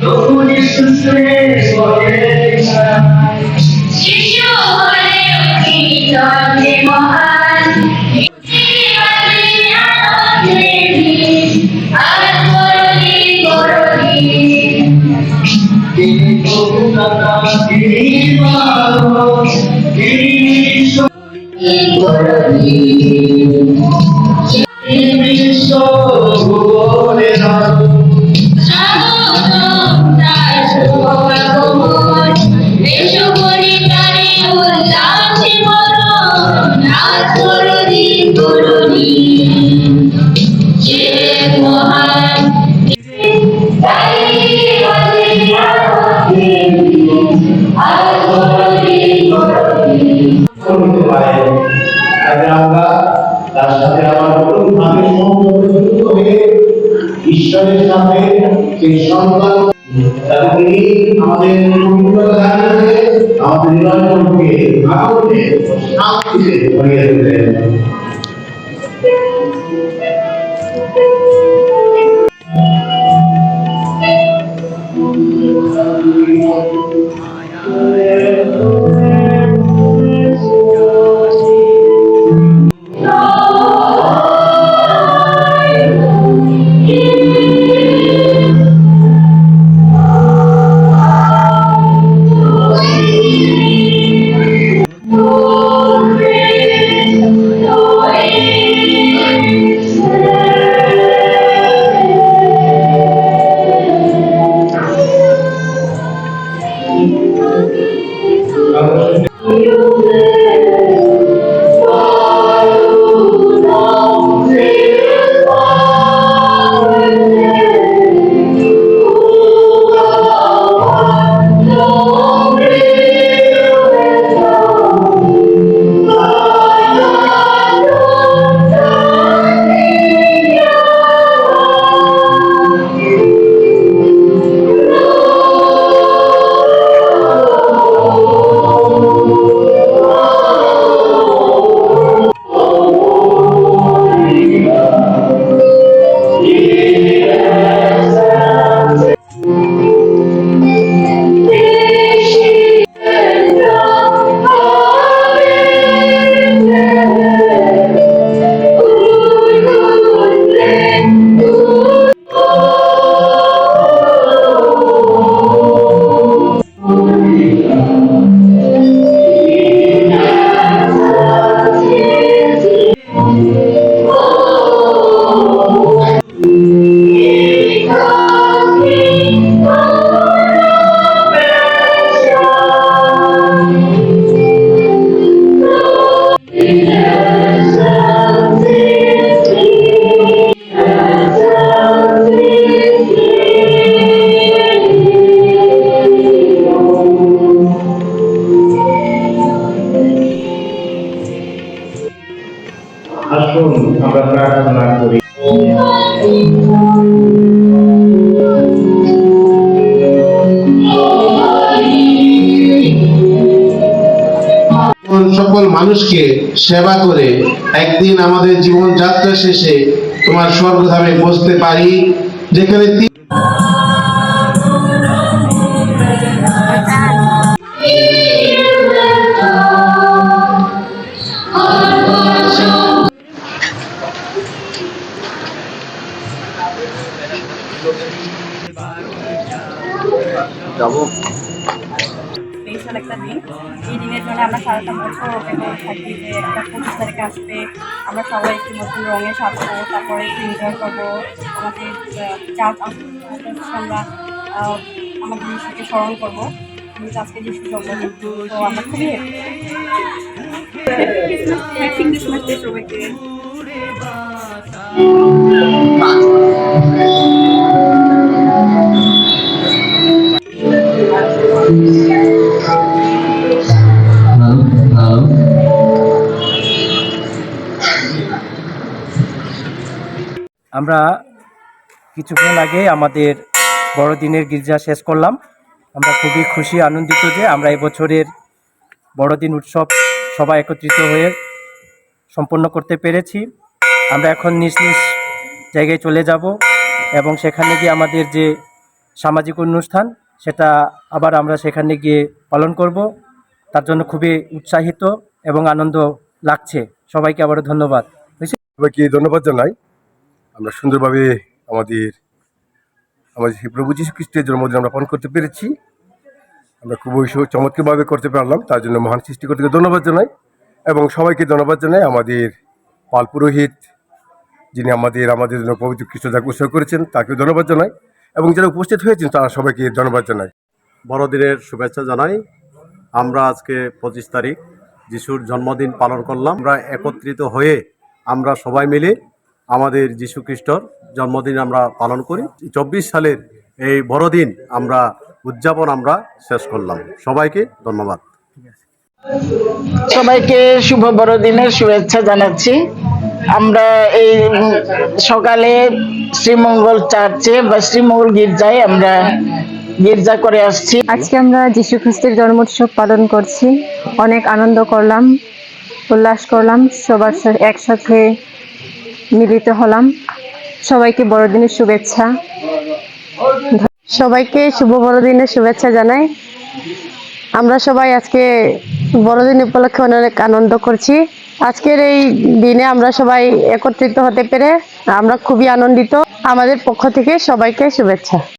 どこに進めそれじゃない師匠これを聞い করতে পারে তাহলে আমরা, তার সাথে আমার নতুনভাবে সম্পর্ক যুক্ত হয়ে ঈশ্বরের সাথে সেই সন্তান আমাদের আমরা প্রার্থনা করি। সকল মানুষকে সেবা করে একদিন আমাদের জীবন যাত্রা শেষে তোমার স্বর্গধামে বসতে পারি, যেখানে স্পেশাল একটা দিন, এই দিনের জন্য আমরা সারাটা বছর থাকি যে একটা পঁচিশ তারিখে আসবে। আমরা সবাই একটু নতুন রঙে সাজবো, তারপরে একটু এনজয় করব। আমাদের চার্চ আমরা আমাদের স্মরণ করব। আজকে যিশু জন্মদিন, তো আমরা খুবই আমরা কিছুক্ষণ আগে আমাদের বড়দিনের গির্জা শেষ করলাম। আমরা খুবই খুশি, আনন্দিত যে আমরা এবছরের বড়দিন উৎসব সবাই একত্রিত হয়ে সম্পন্ন করতে পেরেছি। আমরা এখন নিজ নিজ জায়গায় চলে যাব এবং সেখানে গিয়ে আমাদের যে সামাজিক অনুষ্ঠান, সেটা আবার আমরা সেখানে গিয়ে পালন করব। তার জন্য খুবই উৎসাহিত এবং আনন্দ লাগছে। সবাইকে আবারও ধন্যবাদ। সবাইকে ধন্যবাদ জানাই। আমরা সুন্দরভাবে আমাদের আমাদের প্রভু যীশু খ্রিস্টের জন্মদিন আমরা পালন করতে পেরেছি। আমরা খুবই চমৎকারভাবে করতে পারলাম। তার জন্য মহান সৃষ্টিকর্তাকে ধন্যবাদ জানাই এবং সবাইকে ধন্যবাদ জানাই আমাদের পাল পুরোহিত, যিনি আমাদের আমাদের জন্য পবিত্র খ্রিস্ট যাকে উৎসর্গ করেছেন তাকে ধন্যবাদ জানাই এবং যারা উপস্থিত হয়েছেন, তারা সবাইকে ধন্যবাদ জানাই। বড়দিনের শুভেচ্ছা জানাই। আমরা আজকে পঁচিশ তারিখ, যিশুর জন্মদিন পালন করলাম। আমরা একত্রিত হয়ে আমরা সবাই মিলে আমাদের যীশু খ্রিস্টর জন্মদিন আমরা পালন করি। চব্বিশ সালের এই বড়দিন আমরা উদযাপন আমরা শেষ করলাম। সবাইকে ধন্যবাদ। সবাইকে শুভ বড়দিনের শুভেচ্ছা জানাচ্ছি। আমরা এই সকালে শ্রীমঙ্গল চার্চে বা শ্রীমঙ্গল গির্জায় আমরা গির্জা করে আসছি। আজকে আমরা যীশু খ্রিস্টের জন্মোৎসব পালন করছি। অনেক আনন্দ করলাম উল্লাস করলাম সবার সাথে একসাথে মিলিত হলাম। সবাইকে বড়দিনের শুভেচ্ছা। সবাইকে শুভ বড়দিনের শুভেচ্ছা জানাই। আমরা সবাই আজকে বড়দিন উপলক্ষে অনেক আনন্দ করছি। আজকের এই দিনে আমরা সবাই একত্রিত হতে পেরে আমরা খুবই আনন্দিত। আমাদের পক্ষ থেকে সবাইকে শুভেচ্ছা।